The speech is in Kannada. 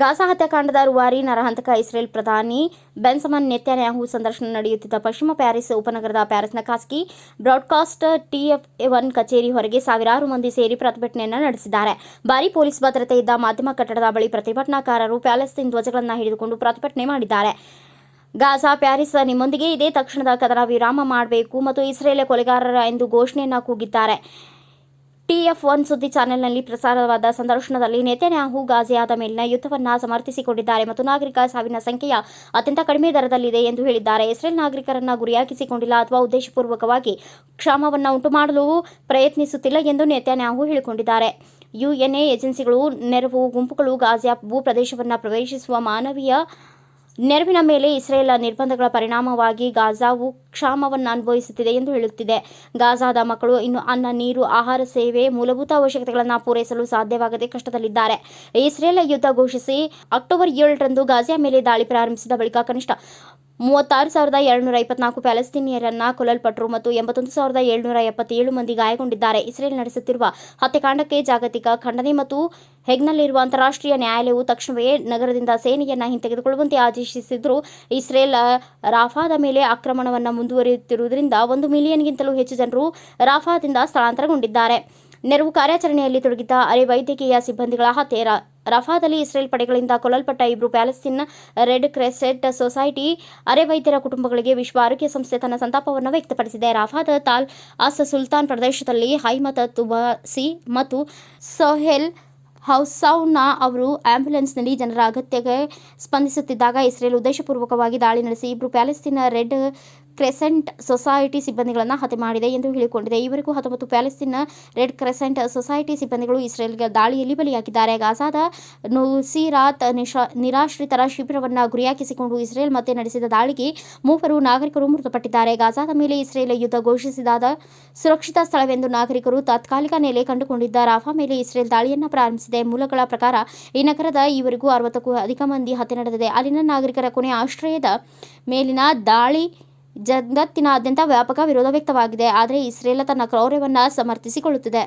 ಗಾಜಾ ಹತ್ಯಾಕಾಂಡದ ರೂವಾರಿ ನರಹಂತಕ ಇಸ್ರೇಲ್ ಪ್ರಧಾನಿ ಬೆನ್ಸಮನ್ ನೆತ್ಯಾನ್ಯಾಹು ಸಂದರ್ಶನ ನಡೆಯುತ್ತಿದ್ದ ಪಶ್ಚಿಮ ಪ್ಯಾರಿಸ್ ಉಪನಗರದ ಪ್ಯಾರಿಸ್ನ ಖಾಸಗಿ ಬ್ರಾಡ್ಕಾಸ್ಟ್ ಟಿಎಫ್ ಒನ್ ಕಚೇರಿ ಹೊರಗೆ ಸಾವಿರಾರು ಮಂದಿ ಸೇರಿ ಪ್ರತಿಭಟನೆಯನ್ನು ನಡೆಸಿದ್ದಾರೆ. ಭಾರಿ ಪೊಲೀಸ್ ಭದ್ರತೆ ಇದ್ದ ಮಾಧ್ಯಮ ಕಟ್ಟಡದ ಬಳಿ ಪ್ರತಿಭಟನಾಕಾರರು ಪ್ಯಾಲೆಸ್ತೀನ್ ಧ್ವಜಗಳನ್ನು ಹಿಡಿದುಕೊಂಡು ಪ್ರತಿಭಟನೆ ಮಾಡಿದ್ದಾರೆ. ಗಾಜಾ ಪ್ಯಾರಿಸ್ ನಿಮ್ಮೊಂದಿಗೆ ಇದೇ. ತಕ್ಷಣದ ಕದನ ವಿರಾಮ ಮಾಡಬೇಕು ಮತ್ತು ಇಸ್ರೇಲ್ ಕೊಲೆಗಾರರ ಎಂದು ಘೋಷಣೆಯನ್ನು ಕೂಗಿದ್ದಾರೆ. ಟಿಎಫ್ ಒನ್ ಸುದ್ದಿ ಚಾನೆಲ್ನಲ್ಲಿ ಪ್ರಸಾರವಾದ ಸಂದರ್ಶನದಲ್ಲಿ ನೆತನ್ಯಾಹು ಗಾಜಿಯಾದ ಮೇಲಿನ ಯುದ್ಧವನ್ನು ಸಮರ್ಥಿಸಿಕೊಂಡಿದ್ದಾರೆ ಮತ್ತು ನಾಗರಿಕ ಸಾವಿನ ಸಂಖ್ಯೆಯ ಅತ್ಯಂತ ಕಡಿಮೆ ದರದಲ್ಲಿದೆ ಎಂದು ಹೇಳಿದ್ದಾರೆ. ಇಸ್ರೇಲ್ ನಾಗರಿಕರನ್ನು ಗುರಿಯಾಗಿಸಿಕೊಂಡಿಲ್ಲ ಅಥವಾ ಉದ್ದೇಶಪೂರ್ವಕವಾಗಿ ಕ್ಷಾಮವನ್ನು ಉಂಟುಮಾಡಲು ಪ್ರಯತ್ನಿಸುತ್ತಿಲ್ಲ ಎಂದು ನೆತನ್ಯಾಹು ಹೇಳಿಕೊಂಡಿದ್ದಾರೆ. ಯುಎನ್ಎ ಏಜೆನ್ಸಿಗಳು ನೆರವು ಗುಂಪುಗಳು ಗಾಜಿಯಾ ಭೂಪ್ರದೇಶವನ್ನು ಪ್ರವೇಶಿಸುವ ಮಾನವೀಯ ನೆರವಿನ ಮೇಲೆ ಇಸ್ರೇಲ್ ನಿರ್ಬಂಧಗಳ ಪರಿಣಾಮವಾಗಿ ಗಾಜಾವು ಕ್ಷಾಮವನ್ನು ಅನುಭವಿಸುತ್ತಿದೆ ಎಂದು ಹೇಳುತ್ತಿದೆ. ಗಾಜಾದ ಮಕ್ಕಳು ಇನ್ನು ಅನ್ನ, ನೀರು, ಆಹಾರ, ಸೇವೆ, ಮೂಲಭೂತ ಅವಶ್ಯಕತೆಗಳನ್ನು ಪೂರೈಸಲು ಸಾಧ್ಯವಾಗದೆ ಕಷ್ಟದಲ್ಲಿದ್ದಾರೆ. ಇಸ್ರೇಲ್ ಯುದ್ಧ ಘೋಷಿಸಿ ಅಕ್ಟೋಬರ್ ಏಳರಂದು ಗಾಜಿಯಾ ಮೇಲೆ ದಾಳಿ ಪ್ರಾರಂಭಿಸಿದ ಬಳಿಕ ಕನಿಷ್ಠ ಮೂವತ್ತಾರು ಸಾವಿರದ ಏಳುನೂರ ಇಪ್ಪತ್ನಾಲ್ಕು ಪ್ಯಾಲೆಸ್ತೀನಿಯರನ್ನ ಕೊಲ್ಲಲ್ಪಟ್ಟರು ಮತ್ತು ಎಂಬತ್ತೊಂದು ಸಾವಿರದ ಏಳುನೂರ ಎಪ್ಪತ್ತೇಳು ಮಂದಿ ಗಾಯಗೊಂಡಿದ್ದಾರೆ. ಇಸ್ರೇಲ್ ನಡೆಸುತ್ತಿರುವ ಹತ್ಯಾಕಾಂಡಕ್ಕೆ ಜಾಗತಿಕ ಖಂಡನೆ ಮತ್ತು ಹೆಗ್ನಲ್ಲಿರುವ ಅಂತಾರಾಷ್ಟ್ರೀಯ ನ್ಯಾಯಾಲಯವು ತಕ್ಷಣವೇ ನಗರದಿಂದ ಸೇನೆಯನ್ನು ಹಿಂತೆಗೆದುಕೊಳ್ಳುವಂತೆ ಆದೇಶಿಸಿದ್ರು ಇಸ್ರೇಲ್ ರಾಫಾದ ಮೇಲೆ ಆಕ್ರಮಣವನ್ನು ಮುಂದುವರಿಯುತ್ತಿರುವುದರಿಂದ ಒಂದು ಮಿಲಿಯನ್ಗಿಂತಲೂ ಹೆಚ್ಚು ಜನರು ರಾಫಾದಿಂದ ಸ್ಥಳಾಂತರಗೊಂಡಿದ್ದಾರೆ. ನೆರವು ಕಾರ್ಯಾಚರಣೆಯಲ್ಲಿ ತೊಡಗಿದ್ದ ಅರೆ ವೈದ್ಯಕೀಯ ಸಿಬ್ಬಂದಿಗಳ ಹತ್ಯೆ ರಫಾದಲ್ಲಿ ಇಸ್ರೇಲ್ ಪಡೆಗಳಿಂದ ಕೊಲ್ಲಲ್ಪಟ್ಟ ಇಬ್ಬರು ಪ್ಯಾಲೆಸ್ತೀನ್ ರೆಡ್ ಕ್ರೆಸೆಟ್ ಸೊಸೈಟಿ ಅರೆ ವೈದ್ಯರ ಕುಟುಂಬಗಳಿಗೆ ವಿಶ್ವ ಆರೋಗ್ಯ ಸಂಸ್ಥೆ ತನ್ನ ಸಂತಾಪವನ್ನು ವ್ಯಕ್ತಪಡಿಸಿದೆ. ರಫಾದ ತಾಲ್ ಅಸ್ ಸುಲ್ತಾನ್ ಪ್ರದೇಶದಲ್ಲಿ ಹೈಮತ್ ತುಬಾಸಿ ಮತ್ತು ಸೊಹೆಲ್ ಹೌಸೌನ ಅವರು ಆಂಬ್ಯುಲೆನ್ಸ್ನಲ್ಲಿ ಜನರ ಅಗತ್ಯಕ್ಕೆ ಸ್ಪಂದಿಸುತ್ತಿದ್ದಾಗ ಇಸ್ರೇಲ್ ಉದ್ದೇಶಪೂರ್ವಕವಾಗಿ ದಾಳಿ ನಡೆಸಿ ಇಬ್ಬರು ಪ್ಯಾಲೆಸ್ತೀನ ರೆಡ್ ಕ್ರೆಸೆಂಟ್ ಸೊಸೈಟಿ ಸಿಬ್ಬಂದಿಗಳನ್ನು ಹತ್ಯೆ ಮಾಡಿದೆ ಎಂದು ಹೇಳಿಕೊಂಡಿದೆ. ಈವರೆಗೂ ಹತ್ತೊಂಬತ್ತು ಪ್ಯಾಲೆಸ್ತೀನ್ ರೆಡ್ ಕ್ರೆಸೆಂಟ್ ಸೊಸೈಟಿ ಸಿಬ್ಬಂದಿಗಳು ಇಸ್ರೇಲ್ಗೆ ದಾಳಿಯಲ್ಲಿ ಬಲಿಯಾಗಿದ್ದಾರೆ. ಗಾಜಾದ ನುಸಿರಾತ್ ನಿರಾಶ್ರಿತರ ಶಿಬಿರವನ್ನು ಗುರಿಯಾಗಿಸಿಕೊಂಡು ಇಸ್ರೇಲ್ ಮತ್ತೆ ನಡೆಸಿದ ದಾಳಿಗೆ ಮೂವರು ನಾಗರಿಕರು ಮೃತಪಟ್ಟಿದ್ದಾರೆ. ಗಾಜಾದ ಮೇಲೆ ಇಸ್ರೇಲ್ ಯುದ್ಧ ಘೋಷಿಸಿದಾದ ಸುರಕ್ಷಿತ ಸ್ಥಳವೆಂದು ನಾಗರಿಕರು ತಾತ್ಕಾಲಿಕ ನೆಲೆ ಕಂಡುಕೊಂಡಿದ್ದ ರಾಫಾ ಮೇಲೆ ಇಸ್ರೇಲ್ ದಾಳಿಯನ್ನು ಪ್ರಾರಂಭಿಸಿದೆ. ಮೂಲಗಳ ಪ್ರಕಾರ ಈ ನಗರದ ಈವರೆಗೂ ಅರವತ್ತಕ್ಕೂ ಅಧಿಕ ಮಂದಿ ಹತ್ಯೆ ನಡೆದಿದೆ. ಅಲ್ಲಿನ ನಾಗರಿಕರ ಕೊನೆಯ ಆಶ್ರಯದ ಮೇಲಿನ ದಾಳಿ ಜಗತ್ತಿನಾದ್ಯಂತ ವ್ಯಾಪಕ ವಿರೋಧ ವ್ಯಕ್ತವಾಗಿದೆ. ಆದರೆ ಇಸ್ರೇಲ್ ತನ್ನ ಕ್ರೌರ್ಯವನ್ನು ಸಮರ್ಥಿಸಿಕೊಳ್ಳುತ್ತಿದೆ.